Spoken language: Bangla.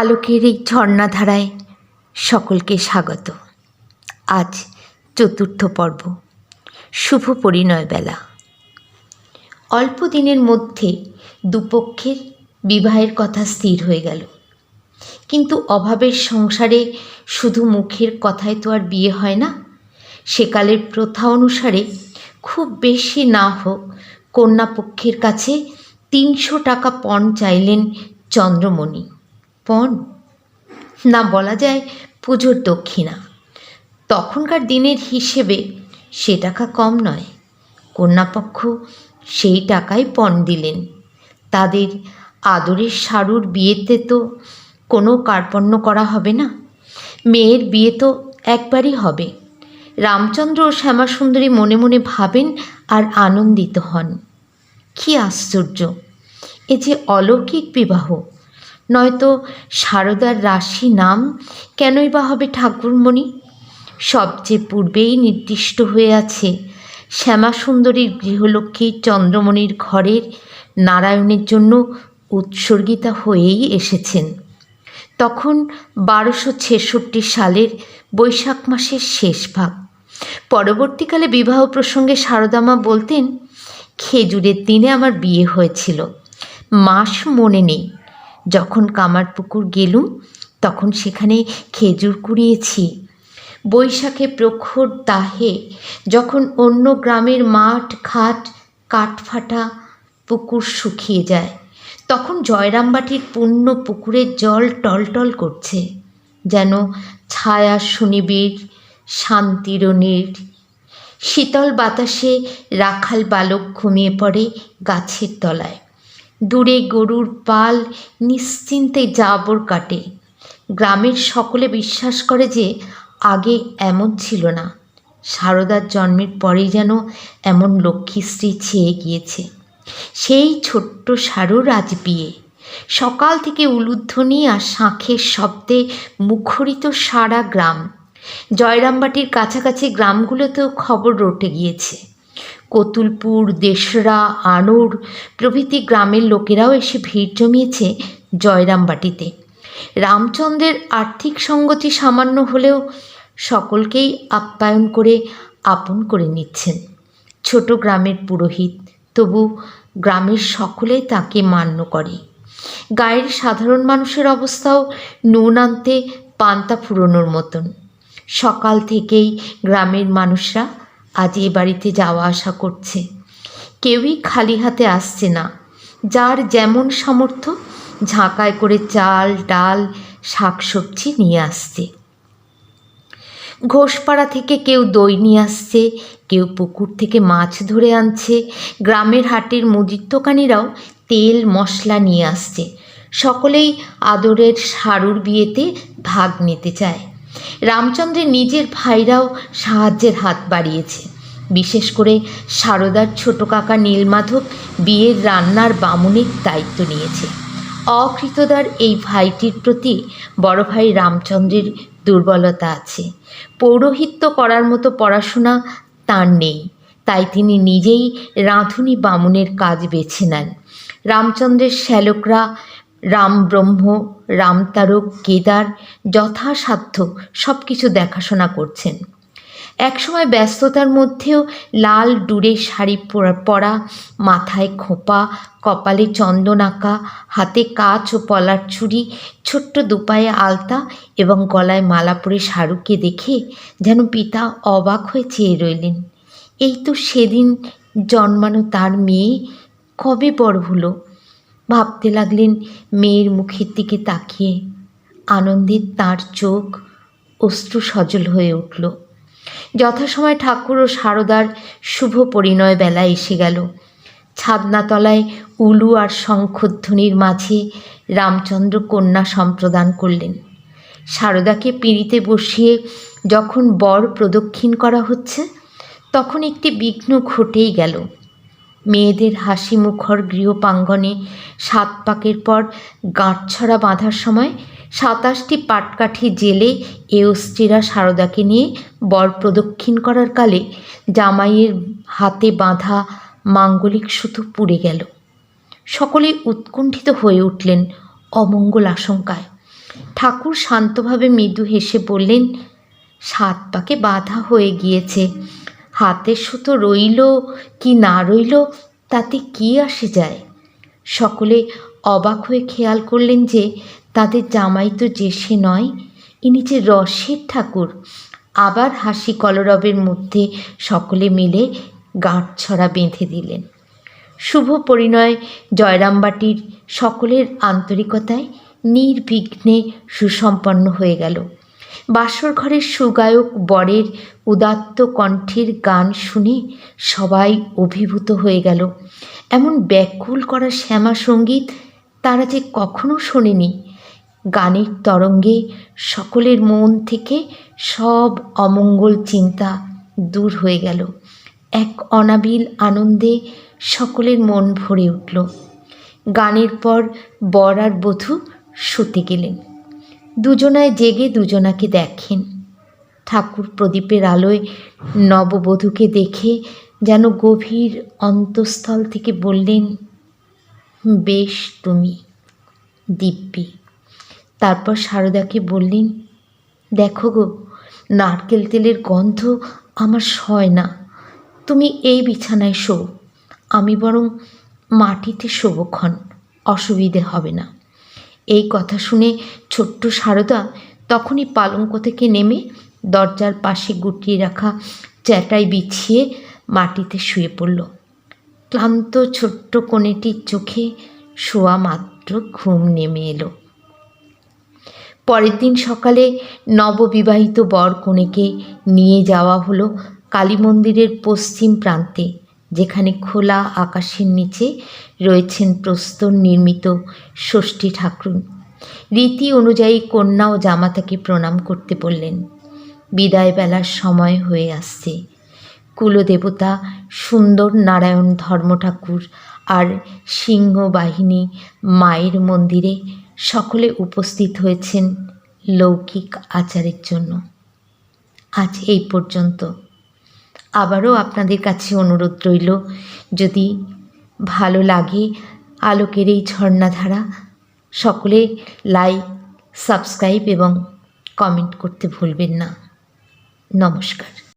আলোকের এই ঝর্ণাধারায় সকলকে স্বাগত। আজ চতুর্থ পর্ব, শুভ পরিণয় বেলা। অল্প দিনের মধ্যে দুপক্ষের বিবাহের কথা স্থির হয়ে গেল। কিন্তু অভাবের সংসারে শুধু মুখের কথায় তো আর বিয়ে হয় না, সেকালের প্রথা অনুসারে খুব বেশি না হোক কন্যাপক্ষের কাছে তিনশো টাকা পণ চাইলেন চন্দ্রমণি। পণ না বলা যায় পুজোর দক্ষিণা। তখনকার দিনের হিসেবে সে টাকা কম নয়। কন্যাপক্ষ সেই টাকাই পণ দিলেন। তাদের আদরের সারুর বিয়েতে তো কোনো কার্পণ্য করা হবে না। মেয়ের বিয়ে তো একবারই হবে। রামচন্দ্র ও শ্যামাসুন্দরী মনে মনে ভাবেন আর আনন্দিত হন। কি আশ্চর্য! এ যে অলৌকিক বিবাহ! নয়তো সারদার রাশি নাম কেনই বা হবে ঠাকুরমণি? সবচেয়ে পূর্বেই নির্দিষ্ট হয়ে আছে শ্যামাসুন্দরীর গৃহলক্ষ্মী চন্দ্রমণির ঘরের নারায়ণের জন্য উৎসর্গিতা হয়েই এসেছেন। তখন বারোশো ছেষট্টি সালের বৈশাখ মাসের শেষ ভাগ। পরবর্তীকালে বিবাহ প্রসঙ্গে সারদামা বলতেন, খেজুরের দিনে আমার বিয়ে হয়েছিল। মাস মনে নেই। যখন কামারপুকুর গেলুম, তখন সেখানে খেজুর কুড়িয়েছি। বৈশাখে প্রখর দাহে যখন অন্য গ্রামের মাঠ, ঘাট, কাঠফাটা পুকুর শুকিয়ে যায়, তখন জয়রামবাটির পূর্ণ পুকুরের জল টলটল করছে, যেন ছায়া সুনিবিড় শান্তির শীতল বাতাসে রাখাল বালক ঘুমিয়ে পড়ে গাছের তলায়। দূরে গরুর পাল নিশ্চিন্তে জাবর কাটে। গ্রামের সকলে বিশ্বাস করে যে আগে এমন ছিল না। সারদার জন্মের পরেই যেন এমন লক্ষ্মীশ্রী ছেয়ে গিয়েছে। সেই ছোট্ট সারুর আজ বিয়ে। সকাল থেকে উলুধ্বনি আর শাঁখের শব্দে মুখরিত সারা গ্রাম। জয়রামবাটির কাছাকাছি গ্রামগুলোতেও খবর রটে গিয়েছে। কতুলপুর, দেশরা, আনুর প্রভৃতি গ্রামের লোকেরাও এসে ভিড় জমিয়েছে জয়রামবাটিতে। রামচন্দ্রের আর্থিক সঙ্গতি সামান্য হলেও সকলকেই আপ্যায়ন করে আপন করে নিচ্ছেন। ছোট গ্রামের পুরোহিত, তবু গ্রামের সকলে তাকে মান্য করে। গায়ের সাধারণ মানুষের অবস্থাও নুন আনতে পান্তা ফুরোনোর মতন। সকাল থেকেই গ্রামের মানুষরা আজ এ বাড়িতে যাওয়া আসা করছে। কেউই খালি হাতে আসছে না। যার যেমন সামর্থ্য, ঝাঁকায় করে চাল, ডাল, শাকসবজি নিয়ে আসছে। ঘোষপাড়া থেকে কেউ দই নিয়ে আসছে, কেউ পুকুর থেকে মাছ ধরে আনছে। গ্রামের হাটের মুদির দোকানিরাও তেল, মশলা নিয়ে আসছে। সকলেই আদরের সারুর বিয়েতে ভাগ নিতে চায়। রামচন্দ্রের নিজের ভাইরাও সাহায্যের হাত বাড়িয়েছে। বিশেষ করে সারদার ছোট কাকা নীলমাধব বিয়ের রান্নার বামুনের দায়িত্ব নিয়েছে। অকৃতদার এই ভাইটির প্রতি বড় ভাই রামচন্দ্রের দুর্বলতা আছে। পৌরোহিত্য করার মতো পড়াশোনা তার নেই। তাই তিনি নিজেই রাঁধুনি বামুনের কাজ বেছে নেন। রামচন্দ্রের শ্যালকরা রামব্রহ্ম রামতারক কেদার যথাসাধ্য সব কিছু দেখাশোনা করছেন। একসময় ব্যস্ততার মধ্যেও লাল ডুরে শাড়ি পরা মাথায় খোঁপা, কপালে চন্দন আঁকা হাতে কাচ ও পলার ছুরি, ছোট্ট দুপায়ে আলতা এবং গলায় মালা পরে শাহরুখকে দেখে যেন পিতা অবাক হয়ে চেয়ে রইলেন। এই তো সেদিন জন্মানো তার মেয়ে কবে বড় হলো? ভাবতে লাগলেন মেয়ের মুখের দিকে তাকিয়ে। আনন্দে তার চোখ অশ্রু সজল হয়ে উঠল। যথাসময় ঠাকুর ও সারদার শুভ পরিণয় বেলা এসে গেল। ছাদনাতলায় উলু আর শঙ্খধ্বনির মাঝে রামচন্দ্র কন্যা সম্প্রদান করলেন। সারদাকে পিঁড়িতে বসিয়ে যখন বর প্রদক্ষিণ করা হচ্ছে, তখন একটি বিঘ্ন ঘটেই গেল। মেয়েদের হাসি মুখর গৃহপাঙ্গনে সাত পাকের পর গাঁটছড়া বাঁধার সময় সাতাশটি পাটকাঠি জেলে এ অস্থিরা সারদাকে নিয়ে বর প্রদক্ষিণ করার কালে জামাইয়ের হাতে বাঁধা মাঙ্গলিক সুতো পুড়ে গেল। সকলেই উৎকণ্ঠিত হয়ে উঠলেন অমঙ্গল আশঙ্কায়। ঠাকুর শান্তভাবে মৃদু হেসে বললেন, সাত পাকে বাধা হয়ে গিয়েছে। হাতের সুতো রইল কি না রইল, তাতে কি আসে যায়? সকলে অবাক হয়ে খেয়াল করলেন যে তাদের জামাই তো যে সে নয়, ইনি যে রসের ঠাকুর। আবার হাসি কলরবের মধ্যে সকলে মিলে গাঁট ছড়া বেঁধে দিলেন। শুভ পরিণয় জয়রামবাটির সকলের আন্তরিকতায় নির্বিঘ্নে সুসম্পন্ন হয়ে গেল। বাসর ঘরের সুগায়ক বরের উদাত্ত কণ্ঠের গান শুনে সবাই অভিভূত হয়ে গেল। এমন ব্যাকুল করা শ্যামা সংগীত তারা যে কখনো শোনেনি। গানের তরঙ্গে সকলের মন থেকে সব অমঙ্গল চিন্তা দূর হয়ে গেল। এক অনাবিল আনন্দে সকলের মন ভরে উঠল। গানের পর বর আর বধূ শুতে গেলেন। দুজনায় জেগে দুজনাকে দেখেন। ঠাকুর প্রদীপের আলোয় নববধূকে দেখে যেন গভীর অন্তঃস্থল থেকে বললেন, বেশ তুমি, দিব্যি। তারপর সারদাকে বললেন, দেখো গো, নারকেল তেলের গন্ধ আমার সয় না। তুমি এই বিছানায় শো আমি বরং মাটিতে শোভক্ষণ অসুবিধে হবে না। এই কথা শুনে ছোট্ট সারদা তখনই পালঙ্ক থেকে নেমে দরজার পাশে গুটিয়ে রাখা চ্যাটাই বিছিয়ে মাটিতে শুয়ে পড়ল। ক্লান্ত ছোট্ট কোণেটির চোখে শোয়া মাত্র ঘুম নেমে এলো। পরের দিন সকালে নববিবাহিত বর কনেকে নিয়ে যাওয়া হলো কালী মন্দিরের পশ্চিম প্রান্তে। যেখানে খোলা আকাশের নিচে রয়েছেন প্রস্তর নির্মিত ষষ্ঠী ঠাকুর। রীতি অনুযায়ী কন্যা ও জামাতাকে প্রণাম করতে বললেন বিদায় বেলার সময় হয়ে আসছে। কুলদেবতা, সুন্দর নারায়ণ ধর্ম ঠাকুর আর সিংহ বাহিনী মায়ের মন্দিরে সকলে উপস্থিত হয়েছেন লৌকিক আচারের জন্য। আজ এই পর্যন্ত। আবারও আপনাদের কাছে অনুরোধ রইল, যদি ভালো লাগে আলোকের এই ঝর্ণাধারা, সকলে লাইক সাবস্ক্রাইব এবং কমেন্ট করতে ভুলবেন না। নমস্কার।